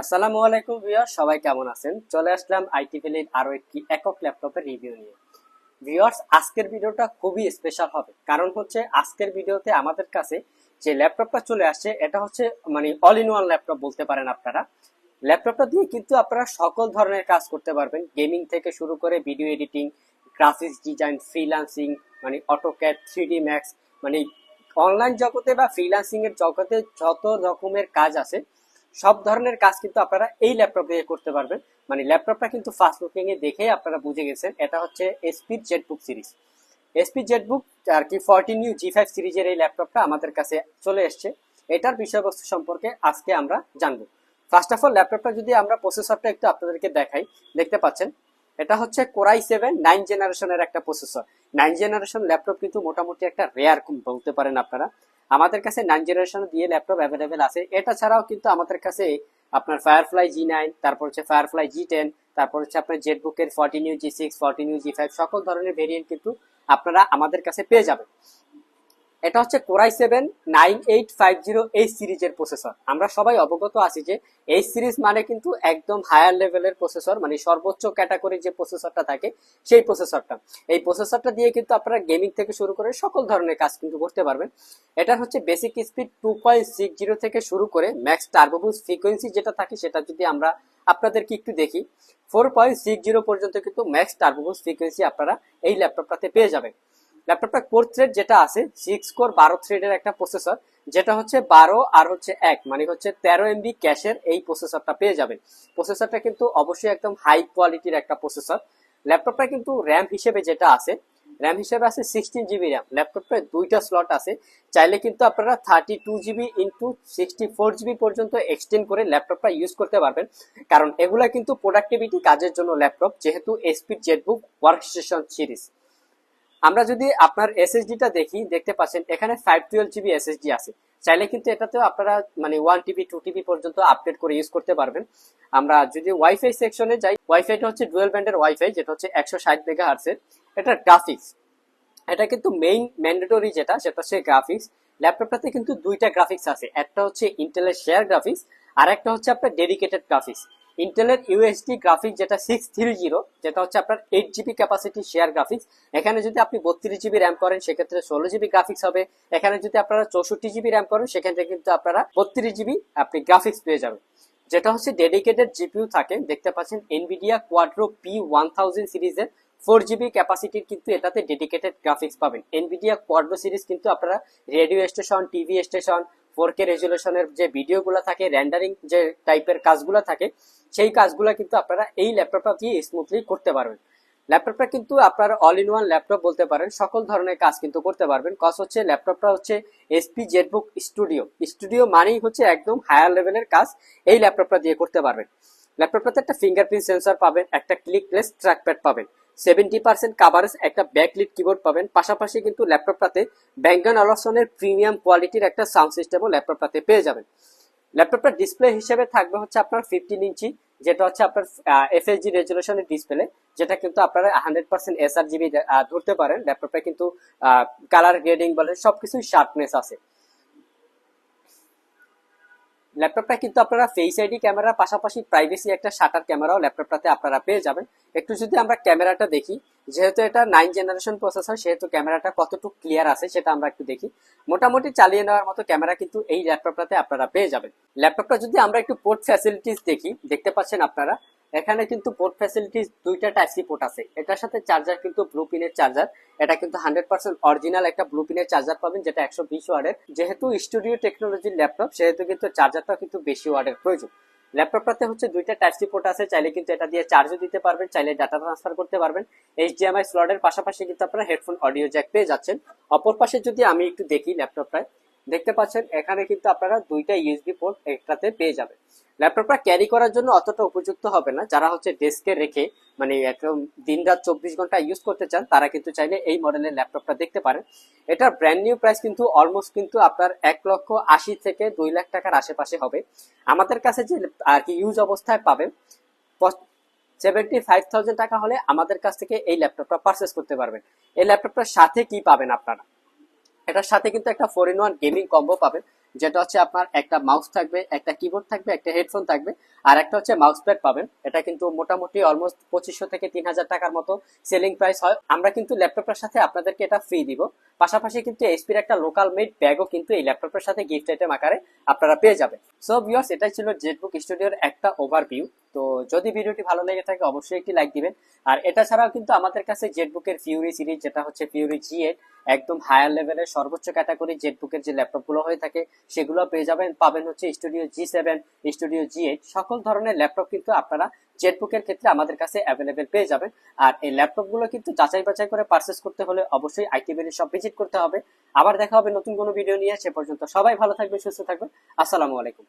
আসসালামু আলাইকুম ভিউয়ার, সবাই কেমন আছেন? চলে আসলাম আইটি ভ্যালির আরও একটি একক ল্যাপটপের রিভিউ নিয়ে। ভিউয়ার্স, আজকের ভিডিওটা খুবই স্পেশাল হবে। কারণ হচ্ছে, আজকের ভিডিওতে আমাদের কাছে যে ল্যাপটপটা চলে আসছে, এটা হচ্ছে মানে অল ইন ওয়ান ল্যাপটপ বলতে পারেন আপনারা। ল্যাপটপটা দিয়ে কিন্তু আপনারা সকল ধরনের কাজ করতে পারবেন। গেমিং থেকে শুরু করে video editing graphics design freelancing মানে অটোক্যাড থ্রি ডি ম্যাক্স মানে অনলাইন জগতে বা ফ্রিল্যান্সিং এর জগতে যত রকমের কাজ আছে সব ধরনের কাজ কিন্তু আপনারা এই ল্যাপটপ দিয়ে করতে পারবেন। মানে ল্যাপটপটা কিন্তু ফার্স্ট লুকিং এ দেখে আপনারা বুঝে গেছেন, এটা হচ্ছে SP jetbook series SP jetbook আর কি ফোরটিন ইউ জি ফাইভ সিরিজের এই ল্যাপটপটা আমাদের কাছে চলে এসছে। এটার বিষয়বস্তু সম্পর্কে আজকে আমরা জানব। ফার্স্ট অফ অল ল্যাপটপটা যদি আমরা প্রসেসরটা একটু আপনাদেরকে দেখাই, দেখতে পাচ্ছেন, এটা হচ্ছে কোরাই সেভেন নাইন জেনারেশনের একটা প্রসেসর নাইন জেনারেশন ল্যাপটপ কিন্তু মোটামুটি একটা রেয়ার বলতে পারেন আপনারা। আমাদের কাছে নাইন জেনারেশন দিয়ে ল্যাপটপ অ্যাভেলেবেল আছে। এটা ছাড়াও কিন্তু আমাদের কাছে আপনার ফায়ারফ্লাই জি নাইন তারপর হচ্ছে ফায়ারফ্লাই জি টেন তারপর হচ্ছে আপনার জেটবুকের fourteen U G six fourteen U G five সকল ধরনের ভেরিয়েন্ট কিন্তু আপনারা আমাদের কাছে পেয়ে যাবেন। এটা হচ্ছে core i seven, nine eight five zero এই সিরিজের প্রসেসর আমরা সবাই অবগত আছি যে এই সিরিজ মানে কিন্তু একদম হায়ার লেভেলের প্রসেসর মানে সর্বোচ্চ ক্যাটাগরির যে প্রসেসরটা থাকে, সেই প্রসেসরটা এই প্রসেসরটা দিয়ে কিন্তু আপনারা গেমিং থেকে শুরু করে সকল ধরনের কাজ কিন্তু করতে পারবেন। এটা হচ্ছে basic speed two point six zero থেকে শুরু করে ম্যাক্স টার্বোবুস ফ্রিকোয়েন্সি যেটা থাকে সেটা যদি আমরা আপনাদেরকে একটু দেখি ফোর পয়েন্ট সিক্স জিরো পর্যন্ত কিন্তু ম্যাক্স টার্বোবুস ফ্রিকোয়েন্সি আপনারা এই ল্যাপটপটাতে পেয়ে যাবেন। ল্যাপটপটা কোর থ্রেড যেটা আছে সিক্স কোর বারো থ্রেডের একটা প্রসেসর যেটা হচ্ছে বারো আর হচ্ছে এক মানে হচ্ছে তেরো এমবি ক্যাশের এই প্রসেসরটা পেয়ে যাবেন। প্রসেসরটা কিন্তু অবশ্যই একদম হাই কোয়ালিটির একটা প্রসেসর ল্যাপটপটা কিন্তু র্যাম হিসেবে যেটা আছে র্যাম হিসেবে আছে সিক্সটিন জিবি র্যাম ল্যাপটপে দুইটা স্লট আছে। চাইলে কিন্তু আপনারা thirty two GB into sixty four GB পর্যন্ত এক্সটেন্ড করে ল্যাপটপটা ইউজ করতে পারবেন। কারণ এগুলা কিন্তু প্রোডাক্টিভিটি কাজের জন্য ল্যাপটপ, যেহেতু SP jetbook work station series আমরা যদি আপনার এসএসডিটা দেখি, দেখতে পাচ্ছেন, এখানে ফাইভ টুয়েলভ জিবি এসএসডি আছে। চাইলে কিন্তু এটাতেও আপনারা মানে ওয়ান টিবি টু টিবি পর্যন্ত আপডেট করে ইউজ করতে পারবেন। আমরা যদি ওয়াইফাই সেকশনে যাই ওয়াইফাইটা হচ্ছে ডুয়েল ব্যান্ডের ওয়াইফাই যেটা হচ্ছে একশো ষাট মেগা হার্সের এটা গ্রাফিক্স এটা কিন্তু মেইন ম্যান্ডেটরি যেটা, সেটা হচ্ছে গ্রাফিক্স ল্যাপটপটাতে কিন্তু দুইটা গ্রাফিক্স আছে। একটা হচ্ছে ইন্টেলের শেয়ার গ্রাফিক্স আর একটা হচ্ছে আপনার ডেডিকেটেড গ্রাফিক্স ইন্টেলের ইউএসডি গ্রাফিক্স যেটা সিক্স থ্রি জিরো যেটা হচ্ছে আপনার eight GB capacity share graphics এখানে যদি আপনি বত্রিশ জিবি র্যাম করেন, সেক্ষেত্রে ষোলো জিবি গ্রাফিক্স হবে। এখানে যদি আপনারা চৌষট্টি জিবি র্যাম করেন, সেক্ষেত্রে কিন্তু আপনারা বত্রিশ জিবি আপনি গ্রাফিক্স পেয়ে যাবেন। যেটা হচ্ছে ডেডিকেটেড জিপিউ থাকে, দেখতে পাচ্ছেন Nvidia Quadro P one thousand সিরিজের ফোর জিবি ক্যাপাসিটির কিন্তু এটাতে ডেডিকেটেড গ্রাফিক্স পাবেন। এনভিডিয়া কোয়াড্রো সিরিজ কিন্তু আপনারা radio station TV station four K রেজুলেশনের যে ভিডিওগুলো থাকে র্যান্ডারিং যে টাইপের কাজগুলো থাকে সেই কাজগুলো কিন্তু আপনারা এই ল্যাপটপটা দিয়ে স্মুথলি করতে পারবেন। ল্যাপটপটা কিন্তু আপনার অল ইন ওয়ান ল্যাপটপ বলতে পারেন, সকল ধরনের কাজ কিন্তু করতে পারবেন। কস হচ্ছে ল্যাপটপটা হচ্ছে এসপি জেটবুক স্টুডিও স্টুডিও মানেই হচ্ছে একদম হায়ার লেভেলের কাজ এই ল্যাপটপটা দিয়ে করতে পারবেন। ল্যাপটপটাতে একটা ফিঙ্গারপ্রিন্ট সেন্সর পাবেন, একটা ক্লিক ক্লিকলেস ট্র্যাকপ্যাড পাবেন সেভেন্টি পার্সেন্ট কাভারেজ একটা ব্যাকলিট কিবোর্ড পাবেন। পাশাপাশি কিন্তু ল্যাপটপটাতে ব্যাঙ্গন অলসনের প্রিমিয়াম কোয়ালিটির একটা সাউন্ড সিস্টেমও ল্যাপটপটাতে পেয়ে যাবেন। ল্যাপটপটার ডিসপ্লে হিসেবে থাকবে হচ্ছে আপনার ফিফটিন ইঞ্চি, যেটা হচ্ছে আপনার এফএসজি রেজুলেশনের ডিসপ্লে যেটা কিন্তু আপনারা হান্ড্রেড পার্সেন্ট এসআর জিবি ধরতে পারেন। ল্যাপটপটা কিন্তু কালার গ্রেডিং বলে সবকিছুই শার্পনেস আছে। ল্যাপটপটা কিন্তু আপনারা ফেস আইডি ক্যামেরার পাশাপাশি প্রাইভেসি একটা শাটার ক্যামেরাও ল্যাপটপটাতে আপনারা পেয়ে যাবেন। একটু যদি আমরা ক্যামেরাটা দেখি যেহেতু এটা নাইন জেনারেশন প্রসেসর সেহেতু ক্যামেরাটা কতটুকু ক্লিয়ার আছে সেটা আমরা একটু দেখি। মোটামুটি চালিয়ে নেওয়ার মতো ক্যামেরা কিন্তু এই ল্যাপটপটাতে আপনারা পেয়ে যাবেন। ল্যাপটপটা যদি আমরা একটু পোর্ট ফ্যাসিলিটিস দেখি, দেখতে পাচ্ছেন আপনারা, এখানে কিন্তু পোর্ট ফ্যাসিলিটিস দুইটা টাইপ সি পোর্ট আছে। এটার সাথে চার্জার কিন্তু ব্লু পিনের চার্জার এটা কিন্তু হান্ড্রেড পার্সেন্ট অরিজিনাল একটা ব্লু পিনের চার্জার পাবেন, যেটা একশো বিশ ওয়ার্ডের যেহেতু স্টুডিও টেকনোলজির ল্যাপটপ সেহেতু কিন্তু চার্জারটা কিন্তু বেশি ওয়ার্ডের প্রয়োজন। ল্যাপটপটাতে হচ্ছে দুইটা টাইপ সি পোর্ট আছে, চাইলে কিন্তু এটা দিয়ে চার্জও দিতে পারবেন, চাইলে ডাটা ট্রান্সফার করতে পারবেন। এইচডিএমআই স্লটের পাশাপাশি কিন্তু আপনারা হেডফোন অডিও জ্যাক পেয়ে যাচ্ছেন। অপর পাশে যদি আমি একটু দেখি ল্যাপটপটায় দেখতে পাচ্ছেন, এখানে কিন্তু আপনারা দুইটা ইউএসবি পোর্ট একটাতে পেয়ে যাবেন। ল্যাপটপটা ক্যারি করার জন্য অতটা উপযুক্ত হবে না। যারা হচ্ছে ডেস্কে রেখে মানে একদম দিন রাত চব্বিশ ঘণ্টা ইউজ করতে চান, তারা কিন্তু চাইলে এই মডেলের ল্যাপটপটা দেখতে পারেন। এটার ব্র্যান্ড নিউ প্রাইস কিন্তু অলমোস্ট কিন্তু আপনার এক লক্ষ আশি থেকে দুই লাখ টাকার আশেপাশে হবে। আমাদের কাছে যে আর কি ইউজ অবস্থায় পাবেন সেভেন্টি ফাইভ থাউজেন্ড টাকা হলে আমাদের কাছ থেকে এই ল্যাপটপটা পারচেস করতে পারবেন। এই ল্যাপটপটার সাথে কি পাবেন আপনারা? এটার সাথে কিন্তু একটা four in one gaming combo পাবেন। যেটা হচ্ছে আপনার একটা মাউস থাকবে, একটা কিবোর্ড থাকবে, একটা হেডফোন থাকবে, আর একটা হচ্ছে মাউস প্যাড পাবেন। এটা কিন্তু মোটামুটি অলমোস্ট পঁচিশশো থেকে তিন হাজার টাকার মতো সেলিং প্রাইস হয়। আমরা কিন্তু ল্যাপটপের সাথে আপনাদেরকে এটা ফ্রি দিব। পাশাপাশি কিন্তু এসপির একটা লোকাল মেড ব্যাগও কিন্তু এই ল্যাপটপের সাথে গিফট আইটেম আকারে আপনারা পেয়ে যাবেন। সো ভিউয়ার্স এটাই ছিল জেটবুক স্টুডিওর একটা ওভারভিউ তো, যদি ভিডিওটি ভালো লেগে থাকে, অবশ্যই একটি লাইক দিবেন। আর এটা ছাড়াও কিন্তু আমাদের কাছে জেটবুকের ফিউরি সিরিজ যেটা হচ্ছে ফিউরি জি একদম হায়ার লেভেলের সর্বোচ্চ ক্যাটাগরি জেটবুকের যে ল্যাপটপগুলো হয়ে থাকে, সেগুলো পেয়ে যাবেন, পাবেন হচ্ছে studio G seven studio G eight সকল ধরনের ল্যাপটপ কিন্তু আপনারা জেটবুকের ক্ষেত্রে আমাদের কাছে অ্যাভেলেবেল পেয়ে যাবেন। আর এই ল্যাপটপগুলো কিন্তু যাচাই বাছাই করে পারচেস করতে হলে অবশ্যই আইটি বেলি সব ভিজিট করতে হবে। আবার দেখা হবে নতুন কোনো ভিডিও নিয়ে, সে পর্যন্ত সবাই ভালো থাকবে সুস্থ থাকবেন। আসসালামু আলাইকুম।